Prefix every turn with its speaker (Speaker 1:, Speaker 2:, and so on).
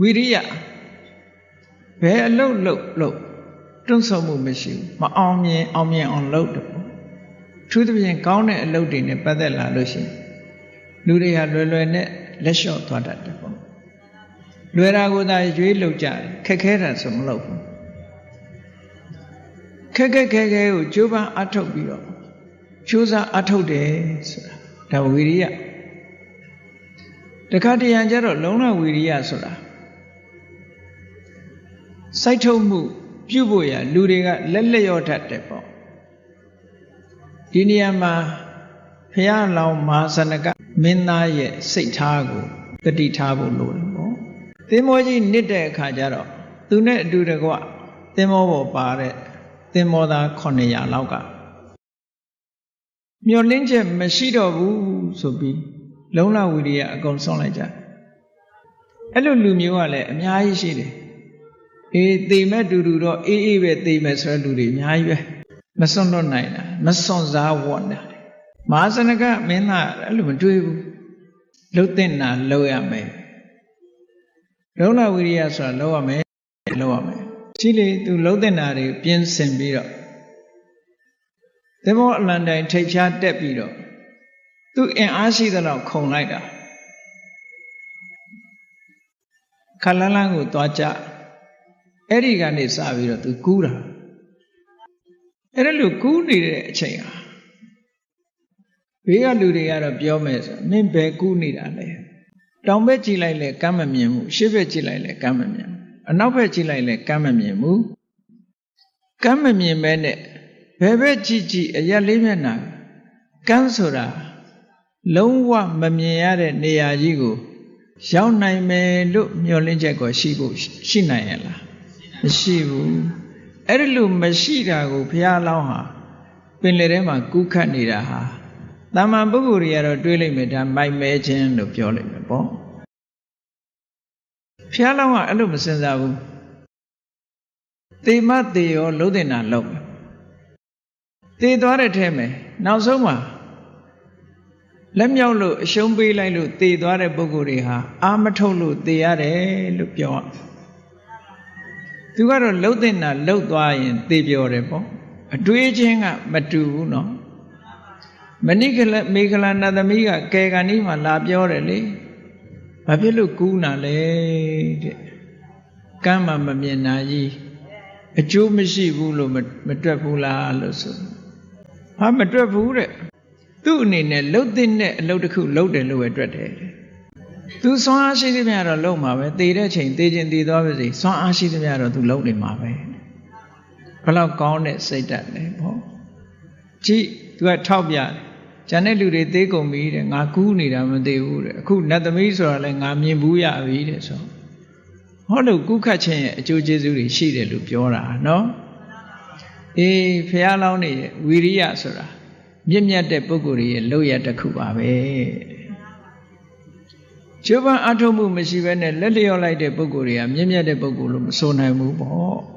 Speaker 1: ဝိရိယဘယ်အလုတ်လုတ်လုတ်တွန့်ဆုတ်မှုမရှိဘူးမအောင်မြင်အောင်မြင်အောင်လုပ်တယ်ပေါ့ထူးသဖြင့်ကောင်းတဲ့အလုပ်တွေနဲ့ပတ်သက်လာလို့ရှိရင်လူတွေဟာလွယ်လွယ်နဲ့လက်လျှော့သွားတတ်တယ်ပေါ့လွယ်တာကိုသာရွေးလုပ်ကြတယ်ခက်ခဲတာဆိုမလုပ်ဘူးခက်ခက်ခဲခဲကိုကြိုးပမ်းအထုတ်ပြီးတော့ကြိုးစားအထုတ်တယ်ဆိုတာဒါဝိရိယတခါတရံကျတော့လုံလဝိရိယဆိုတာ စိုက်ထုတ်မှု ပြုဖို့ရလူတွေကလက်လက်ရော့တတ်တယ်ပေါ့ဒီနေရာမှာဘုရားလောင်းမဟာစနကမင်းသားရဲ့စိတ်ထားကိုတတိထားဖို့လိုတယ်ပေါ့သင်္ဘောကြီးနစ်တဲ့အခါကျတော့သူနဲ့အတူတကွသင်္ဘောပေါ်ပါတဲ့သင်္ဘောသား900လောက်ကမျောလင်းချက်မရှိတော့ဘူးဆိုပြီးလုံလဝီရိယအကုန်ဆုံးလိုက်ကြအဲ့လိုလူမျိုးကလည်းအများကြီးရှိတယ် အေးသေမဲ့တူတူတော့အေးအေးပဲသေမဲ့ဆိုတဲ့လူတွေအများကြီးပဲမစွန့်တော့နိုင်တာမစွန့်စားဝတ်နိုင်မဟာစနကမင်းသားအဲ့လိုမတွေးဘူးလှုပ်တဲ့နာလှုပ်ရမယ်လုံလဝိရိယဆိုတာလှုပ်ရမယ်လှုပ်ရမယ်ရှိလေသူလှုပ်တဲ့နာတွေပြင်းစင်ပြီးတော့သဘောအလန်တိုင်းထိတ်ဖြားတက်ပြီးတော့သူအင်အားရှိသလောက်ခုံလိုက်တာခလန်းလန်းကိုသွားကြ အဲ့ဒီကနေစပြီးတော့သူကူးတာအဲ့ဒါလို့ကူးနေတဲ့အချိန်ဟာဘေးကလူတွေကတော့ပြောမယ်ဆိုမင်းဘယ်ကူးနေတာလဲတောင်ဘက်ကြည့်လိုက်လဲကမ်းမမြင်ဘူးရှေ့ဘက်ကြည့်လိုက်လဲကမ်းမမြင်ဘူးအနောက်ဘက်ကြည့်လိုက်လဲကမ်းမမြင်ဘူးကမ်းမမြင်ပဲနဲ့ဘယ်ဘက်ကြည့်ကြည့်အရက်လေးမျက်နှာကမ်းဆိုတာလုံးဝမမြင်ရတဲ့နေရာကြီးကိုရောက်နိုင်မယ်လို့မျှော်လင့်ချက်ကိုရှိဖို့ရှိနိုင်ရလား မရှိဘူးအဲ့ဒီလိုမရှိတာကိုဘုရားလောင်းဟာပင်လယ်ထဲမှာကူးခတ်နေတာဟာတာမန်ပုဂ္ဂိုလ်တွေကတော့တွေးလိုက်မယ်ဒါမိုက်မဲခြင်းလို့ပြောလိုက်မယ်ပေါ့ဘုရားလောင်းကအဲ့လိုမစင်စားဘူးတေမတေရောလုံးတင်တာလုံးတေသွားတဲ့ထဲမှာနောက်ဆုံးမှာလက်မြောက်လို့အရှုံးပေးလိုက်လို့တေသွားတဲ့ပုဂ္ဂိုလ်တွေဟာအာမထုတ်လို့တေရတယ်လို့ပြော သူကတော့လှုပ်တဲ့နာလှုပ်သွားရင်တေပြောတယ်ပေါ့အတွေးချင်းကမတူဘူးနော်မဏိကလမေခလနာသမီးကကဲကန်ဒီမှာလာပြောတယ်လေဘာဖြစ်လို့ကူးနာလဲတဲ့ကမ်းမှာမမြင်နာကြီးအကျိုးမရှိဘူးလို့မတွက်ဘူးလားလို့ဆိုဟာမတွက်ဘူးတဲ့သူ့အနေနဲ့လှုပ်တဲ့အလုပ်တစ်ခုလုပ်တယ်လို့ပဲတွက်တယ် သူဆွမ်းအားရှိသမျှတော့လုပ်မှာပဲတည်တဲ့ချိန်တည်ခြင်းတည်သွားပါစေဆွမ်းအားရှိသမျှတော့သူလုပ်နေမှာပဲဘလောက်ကောင်းတဲ့စိတ်ဓာတ်လဲပေါ့ကြည့်သူကထောက်ပြတယ်ဂျန်တဲ့လူတွေသေးကုန်ပြီတဲ့ငါကူးနေတာမသိဘူးတဲ့အခုနတ်သမီးဆိုတာလဲငါမြင်ဘူးရပြီတဲ့ဆိုဟောလို့ကုခတ်ခြင်းရဲ့အကျိုးကျေးဇူးတွေရှိတယ်လို့ပြောတာနော်အေးဖះလောင်းနေဝီရိယဆိုတာမြင့်မြတ်တဲ့ပုဂ္ဂိုလ်ရဲ့လောက်ရတစ်ခုပါပဲ ကျိုးပန်းအထုံးမှုမရှိဘဲနဲ့လက်လျော့လိုက်တဲ့ပုဂ္ဂိုလ်တွေကမြင့်မြတ်တဲ့ပုဂ္ဂိုလ်လို့မဆိုနိုင်ဘူးပေါ့